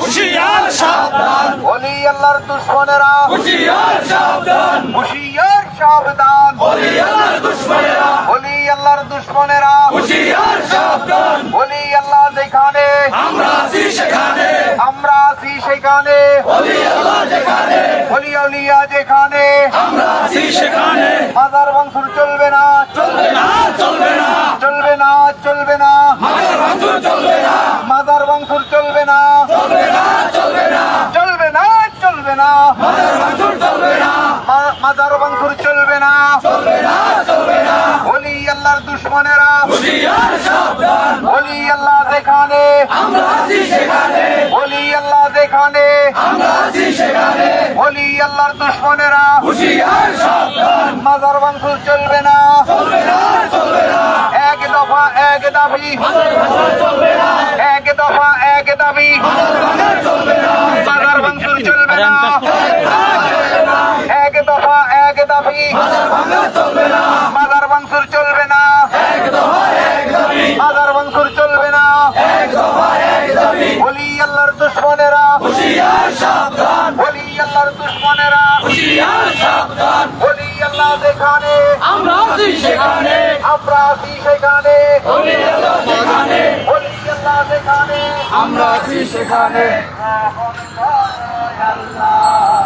হুশিয়ার সাবধান। অলি আল্লাহর দুশ্মনেরা। হুশিয়ার সাবধান। হুশিয়ার সাবধান। ওলি আল্লাহর দুশমনেরা। অলি আল্লাহর দুশ্মনেরা। হুশিয়ার সাবধান। অলি আল্লাহ যেখানে। আমরা আছি সেখানে। আমরা আছি সেখানে। ওলি আল্লাহ যেখানে। অলি আউলিয়া যেখানে। আমরা আছি সেখানে। মাজার বংশুর চলবে না চলবে না চলবে না চলবে না চলবে না মাথার ভাঙচুর চলবে না মাজার বংশুর চলবে না। চলবে না চলবে না। চলবে না চলবে না মাথার ভাঙচুর চলবে না চলবে না চলবে না চলবে না অলি আল্লাহর দুশ্মনেরা হুশিয়ার সাবধান অলি আল্লাহ যেখানে আমরা আছি সেখানে অলি আল্লাহ যেখানে আমরা আছি সেখানে অলি আল্লাহর দুশ্মনেরা হুশিয়ার সাবধান মাজার বংশুর চলবে না চলবে না চলবে না এক দফা এক দাবি। ভাঙচুর চলবে না এক দফা এক দাবি মাথার ভাঙা চলবে না মাজার বংশুর চলবে না এক দফা মাথার ভাঙা চলবে না। মাজার বংশুর চলবে না। এক দফা এক দাবি। মাজার বংশুর চলবে না। এক দফা এক দাবি। অলি আল্লাহর দুশ্মনেরা। হুশিয়ার সাবধান। অলি আল্লাহর দুশ্মনেরা। হুশিয়ার সাবধান। অলি আল্লাহ যেখানে। আমরা আছি সেখানে। আমরা আছি সেখানে। ওলি আল্লাহ যেখানে। অলি আল্লাহ যেখানে। আমরা আছি সেখানে। আল্লাহ।